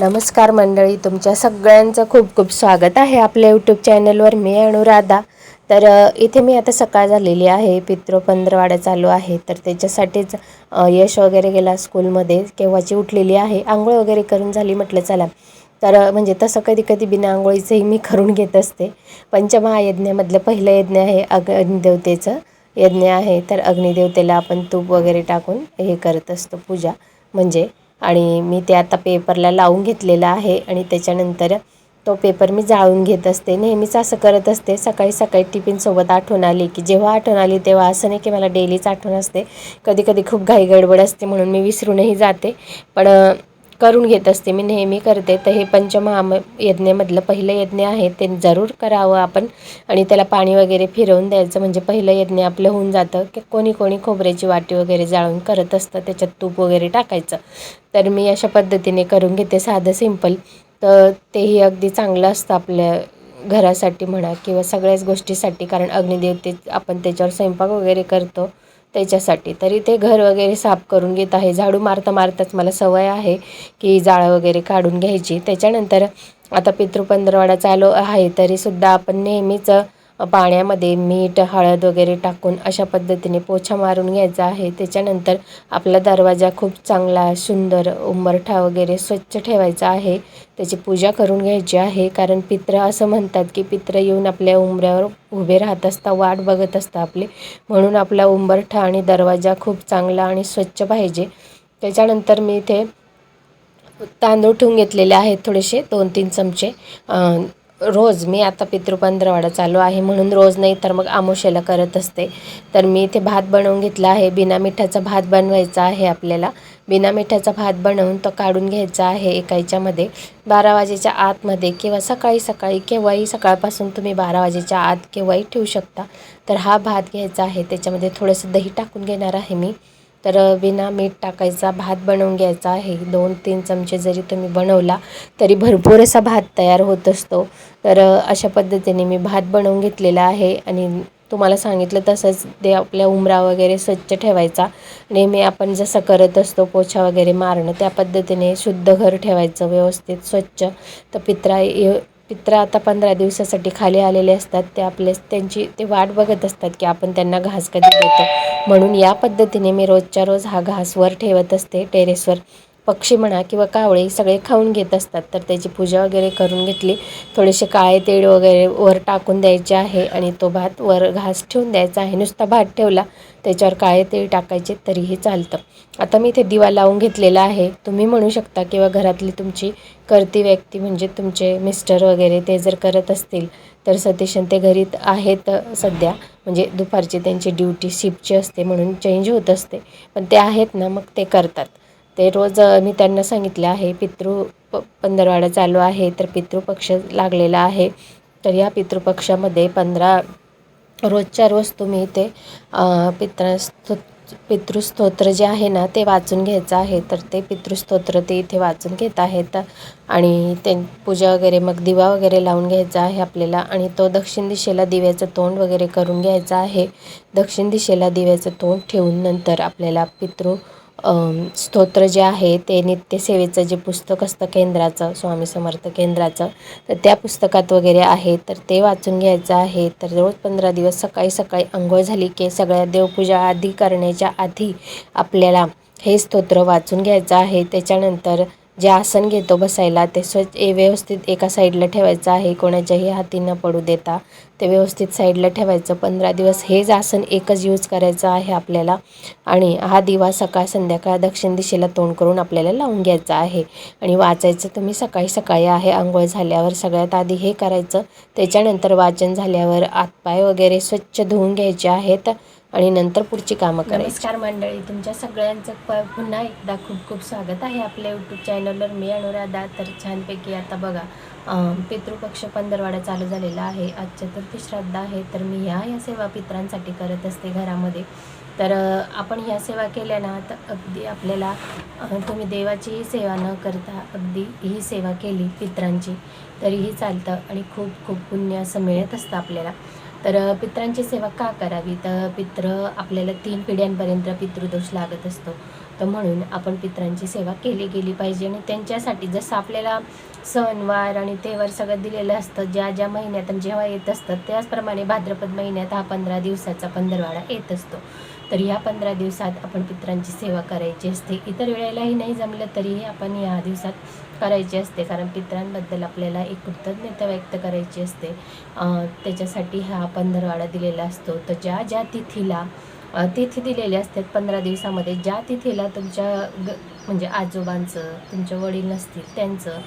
नमस्कार मंडळी तुमच्या सगळ्यांचं खूप खूप स्वागत आहे आपल्या यूट्यूब चॅनलवर मी अनुराधा. तर इथे मी आता सकाळ झालेली आहे. पितृ पंधरवाडा चालू आहे. तर त्याच्यासाठीच यश वगैरे गेला स्कूलमध्ये. केव्हाची उठलेली आहे? आंघोळ वगैरे करून झाली म्हटलं चला. तर म्हणजे तसं कधी कधी बिना आंघोळीचंही मी करून घेत असते. पंचमहायज्ञामधलं पहिलं यज्ञ आहे अग्निदेवतेचं यज्ञ आहे. तर अग्निदेवतेला आपण तूप वगैरे टाकून हे करत असतो पूजा. म्हणजे आणि मी ते आता पेपरला लावून घेतलेलं आहे आणि त्याच्यानंतर तो पेपर मी जाळून घेत असते. नेहमीच असं करत असते. सकाळी सकाळी टिफिनसोबत आठवण आली की जेव्हा आठवण आली तेव्हा असं नाही की मला डेलीच आठवण असते. कधी कधी खूप घाई गडबड असते म्हणून मी विसरूनही जाते. पण करून घेत असते. मी नेहमी करते. तर हे पंचमहाम यज्ञमधलं पहिलं यज्ञ आहे. ते जरूर करावं आपण. आणि त्याला पाणी वगैरे फिरवून द्यायचं. म्हणजे पहिलं यज्ञ आपलं होऊन जातं. की कोणी कोणी खोबऱ्याची वाटी वगैरे जाळून करत असतं. त्याच्यात तूप वगैरे टाकायचं. तर मी अशा पद्धतीने करून घेते. साधं सिंपल. तर तेही अगदी चांगलं असतं आपल्या घरासाठी म्हणा किंवा सगळ्याच गोष्टीसाठी. कारण अग्निदेवते आपण त्याच्यावर स्वयंपाक वगैरे करतो. त्याच्यासाठी. तरी ते घर वगैरे साफ करून घेत आहे. झाडू मारता मारताच मला सवय आहे की जाळं वगैरे काढून घ्यायची. त्याच्यानंतर आता पितृपंधरवाडा चालू आहे. तरीसुद्धा आपण नेहमीच पाण्यामध्ये मीठ हळद वगैरे टाकून अशा पद्धतीने पोछा मारून घ्यायचा आहे. त्याच्यानंतर आपला दरवाजा खूप चांगला सुंदर उंबरठा वगैरे स्वच्छ ठेवायचा आहे. त्याची पूजा करून घ्यायची आहे. कारण पित्र असं म्हणतात की पित्र येऊन आपल्या उंबऱ्यावर उभे राहत असता वाट बघत असता आपली. म्हणून आपला उंबरठा आणि दरवाजा खूप चांगला आणि स्वच्छ पाहिजे. त्याच्यानंतर मी इथे तांदूळ ठेवून घेतलेले आहेत थोडेसे दोन तीन चमचे रोज मी आता पितृपंधरवाडा चालू आहे म्हणून रोज नाही तर मग आमोशेला करत असते. तर मी इथे भात बनवून घेतला आहे. बिना मिठाचा भात बनवायचा आहे आपल्याला. बिना मिठाचा भात बनवून तो काढून घ्यायचा आहे एका याच्यामध्ये बारा वाजेच्या आतमध्ये किंवा सकाळी सकाळी केव्हाही सकाळपासून तुम्ही बारा वाजेच्या आत केव्हाही ठेवू शकता. तर हा भात घ्यायचा आहे. त्याच्यामध्ये थोडंसं दही टाकून घेणार आहे मी. तर बिना मीठ टाकायचा भात बनवून घ्यायचा आहे. दोन तीन चमचे जरी तुम्ही बनवला तरी भरपूर असा भात तयार होत असतो. तर अशा पद्धतीने मी भात बनवून घेतलेला आहे आणि तुम्हाला सांगितलं तसंच ते आपल्या उमरा वगैरे स्वच्छ ठेवायचा. नेहमी आपण जसं करत असतो पोछा वगैरे मारणं त्या पद्धतीने शुद्ध घर ठेवायचं व्यवस्थित स्वच्छ. तर पित्रा ये पित्र आता पंधरा दिवसासाठी खाली आलेले असतात. ते आपले त्यांची ते वाट बघत असतात की आपण त्यांना घास कधी देतो. म्हणून या पद्धतीने मी रोजच्या रोज हा घास वर ठेवत असते टेरेसवर. पक्षी म्हणा किंवा कावळे सगळे खाऊन घेत असतात तर त्याची पूजा वगैरे करून घेतली. थोडेसे काळे तेळ वगैरे वर टाकून द्यायचे आहे आणि तो भात वर घास ठेवून द्यायचा आहे. नुसता भात ठेवला त्याच्यावर काळे तेळ टाकायचे तरीही चालतं. आता मी इथे दिवा लावून घेतलेला आहे. तुम्ही म्हणू शकता किंवा घरातली तुमची करती व्यक्ती म्हणजे तुमचे मिस्टर वगैरे ते जर करत असतील तर सतीशन ते घरी आहेत सध्या. म्हणजे दुपारची त्यांची ड्युटी शिफ्टची असते म्हणून चेंज होत असते. पण ते आहेत ना मग ते करतात. ते रोज मी त्यांना सांगितलं आहे पितृ प पंधरवाडा चालू आहे तर पितृपक्ष लागलेला आहे. तर या पितृपक्षामध्ये पंधरा रोजच्या रोज तुम्ही ते पितृ पितृस्तोत्र जे आहे ना ते वाचून घ्यायचं आहे. तर ते पितृस्तोत्र ते इथे वाचून घेत आहेत. आणि ते पूजा वगैरे मग दिवा वगैरे लावून घ्यायचा आहे आपल्याला. आणि तो दक्षिण दिशेला दिव्याचं तोंड वगैरे करून घ्यायचं आहे. दक्षिण दिशेला दिव्याचं तोंड ठेवून नंतर आपल्याला पितृ स्तोत्र जे आहे ते नित्यसेवेचं जे पुस्तक असतं केंद्राचं स्वामी समर्थ केंद्राचं तर त्या पुस्तकात वगैरे आहे. तर ते वाचून घ्यायचं आहे. तर रोज पंधरा दिवस सकाळी सकाळी आंघोळ झाली की सगळ्या देवपूजा आधी करण्याच्या आधी आपल्याला हे स्तोत्र वाचून घ्यायचं आहे. त्याच्यानंतर जे आसन घेतो बसायला ते स्वच्छ ए व्यवस्थित एका साईडला ठेवायचं आहे. कोणाच्याही हाती न पडू देता ते व्यवस्थित साईडला ठेवायचं. पंधरा दिवस हेच आसन एकच यूज करायचं आहे आपल्याला. आणि हा दिवा सकाळ संध्याकाळ दक्षिण दिशेला तोंड करून आपल्याला लावून घ्यायचा आहे. आणि वाचायचं तुम्ही सकाळी सकाळी आहे. आंघोळ झाल्यावर सगळ्यात आधी हे करायचं. त्याच्यानंतर वाचन झाल्यावर आतपाय वगैरे स्वच्छ धुवून घ्यायचे आहेत. आणि नंतर पुढची कामं करायची. नमस्कार मंडळी तुमच्या सगळ्यांचं प पुन्हा एकदा खूप खूप स्वागत आहे आपल्या यूट्यूब चॅनलवर मी अनुराधा तर छानपैकी आता बघा पितृपक्ष पंधरवाडा चालू झालेला आहे. आज चतुर्थी श्राद्ध आहे तर मी ह्या ह्या सेवा पित्रांसाठी करत असते घरामध्ये. तर आपण ह्या सेवा केल्या ना तर अगदी आपल्याला तुम्ही देवाचीही सेवा न करता अगदी ही सेवा केली पित्रांची. तरीही चालतं आणि खूप खूप पुण्य असं मिळत असतं आपल्याला. तर पित्रांची सेवा का करावी? तर पित्र आपल्याला तीन पिढ्यांपर्यंत पितृदोष लागत असतो. तर म्हणून आपण पित्रांची सेवा केली गेली पाहिजे आणि त्यांच्यासाठी जसं आपल्याला सणवार आणि तेवार सगळं दिलेलं असतं ज्या ज्या महिन्यात जेव्हा येत असतात त्याचप्रमाणे भाद्रपद महिन्यात हा पंधरा दिवसाचा पंधरवाडा येत असतो. तर ह्या पंधरा दिवसात आपण पित्रांची सेवा करायची असते. इतर वेळेलाही नाही जमलं तरीही आपण या दिवसात करायची असते. कारण पित्रांबद्दल आपल्याला एक कृतज्ञता व्यक्त करायची असते. त्याच्यासाठी हा पंधरवाडा दिलेला असतो. तर ज्या ज्या तिथीला तिथी दिलेली असतात पंधरा दिवसामध्ये ज्या तिथीला तुमच्या ग म्हणजे आजोबांचं तुमचे वडील नसतील त्यांचं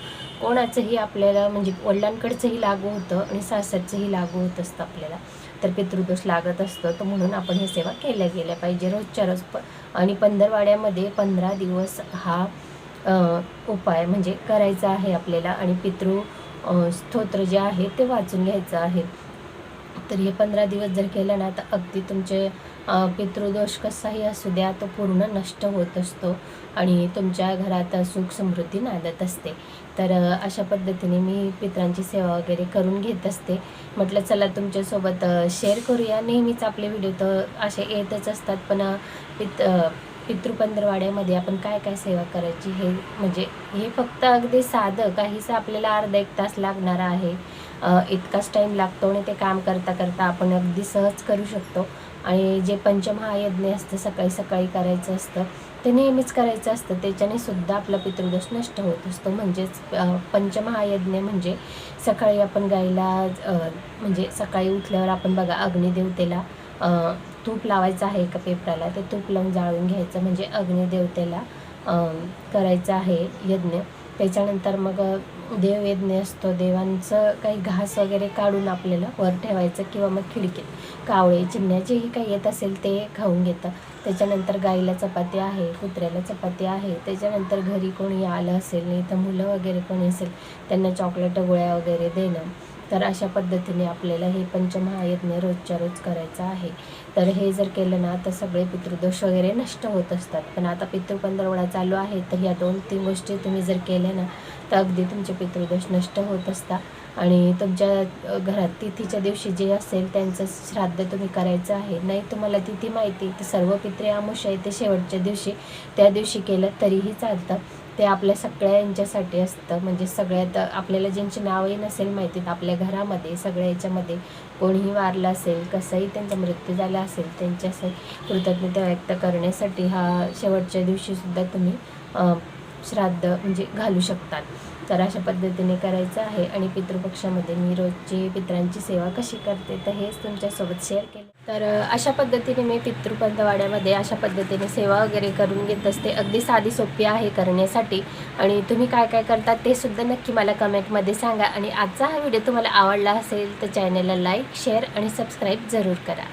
कोणाचंही आपल्याला म्हणजे वडिलांकडचंही लागू होतं आणि सासरचंही लागू होत असतं आपल्याला. तर पितृदोष लागत असतं. तर म्हणून आपण ही सेवा केल्या गेल्या पाहिजे रोजच्या रोज. प आणि पंधरवाड्यामध्ये पंधरा दिवस हा उपाय म्हणजे करायचा आहे आपल्याला. आणि पितृ स्तोत्र जे आहे ते वाचून घ्यायचं आहे. तर हे पंधरा दिवस जर केलं ना तर अगदी तुमचे पितृदोष कसाही असू द्या तो पूर्ण नष्ट होत असतो आणि तुमच्या घरात सुख समृद्धी नांदत असते. तर अशा पद्धतीने मी पित्रांची सेवा वगैरे करून घेत असते. म्हटलं चला तुमच्यासोबत शेअर करूया. नेहमीच आपले व्हिडिओ तर असे येतच असतात पण पित पितृपंधरवाड्यामध्ये आपण काय काय सेवा करायची हे म्हणजे हे फक्त अगदी साधं काहीसं आपल्याला अर्धा एक तास लागणार आहे. इतकाच टाईम लागतो आणि ते काम करता करता आपण अगदी सहज करू शकतो. आणि जे पंचमहायज्ञ असतं सकाळी सकाळी करायचं असतं ते नेहमीच करायचं असतं. त्याच्याने सुद्धा आपला पितृदोष नष्ट होत असतो. म्हणजेच पंचमहायज्ञ म्हणजे सकाळी आपण गायला म्हणजे सकाळी उठल्यावर आपण बघा अग्निदेवतेला तूप लावायचं आहे एका पेपराला. ते तूप लावून जाळून घ्यायचं. म्हणजे अग्निदेवतेला करायचं आहे यज्ञ. त्याच्यानंतर मग देववेदने असतो देवांचं काही घास वगैरे काढून आपल्याला वर ठेवायचं किंवा मग खिडकीत. कावळे चिमण्या जेही काही येत असेल ते खाऊन घेतं. त्याच्यानंतर गाईला चपाती आहे कुत्र्याला चपाती आहे. त्याच्यानंतर घरी कोणी आलं असेल नाही तर मुलं वगैरे कोणी असेल त्यांना चॉकलेट गोळ्या वगैरे देणं. तर अशा पद्धतीने आपल्याला हे पंचमहायज्ञ रोजच्या रोज करायचं आहे. तर हे जर केलं ना तर सगळे पितृदोष वगैरे नष्ट होत असतात. पण आता पितृपंधरवडा चालू आहे तर ह्या दोन तीन गोष्टी तुम्ही जर केल्या ना तर अगदी तुमचे पितृदोष नष्ट होत असतात. आणि तुमच्या घरात तिथीच्या दिवशी जे असेल त्यांचं श्राद्ध तुम्ही करायचं आहे. नाही तुम्हाला तिथी माहिती तर सर्व पित्रे आमुष आहे ते शेवटच्या दिवशी त्या दिवशी केलं तरीही चालतं. ते आपल्या सगळ्यांच्यासाठी असतं. म्हणजे सगळ्यात आपल्याला ज्यांची नावही नसेल माहिती तर आपल्या घरामध्ये सगळ्या याच्यामध्ये कोणीही वारलं असेल कसंही त्यांचा मृत्यू झाला असेल त्यांच्यासाठी कृतज्ञता व्यक्त करण्यासाठी हा शेवटच्या दिवशीसुद्धा तुम्ही श्राद्ध म्हणजे घालू शकतात. तर अशा पद्धतीने करायचं आहे आणि पितृपक्षामध्ये मी रोजची पित्रांची सेवा कशी करते तर हेच तुमच्यासोबत शेअर केलं. तर अशा पद्धतीने मी पितृपंतवाड्यामध्ये अशा पद्धतीने सेवा वगैरे करून घेत असते. अगदी साधी सोपी आहे करण्यासाठी. आणि तुम्ही काय काय करतात ते सुद्धा नक्की मला कमेंटमध्ये सांगा. आणि आजचा हा व्हिडिओ तुम्हाला आवडला असेल तर चॅनलला लाईक शेअर आणि सबस्क्राईब जरूर करा.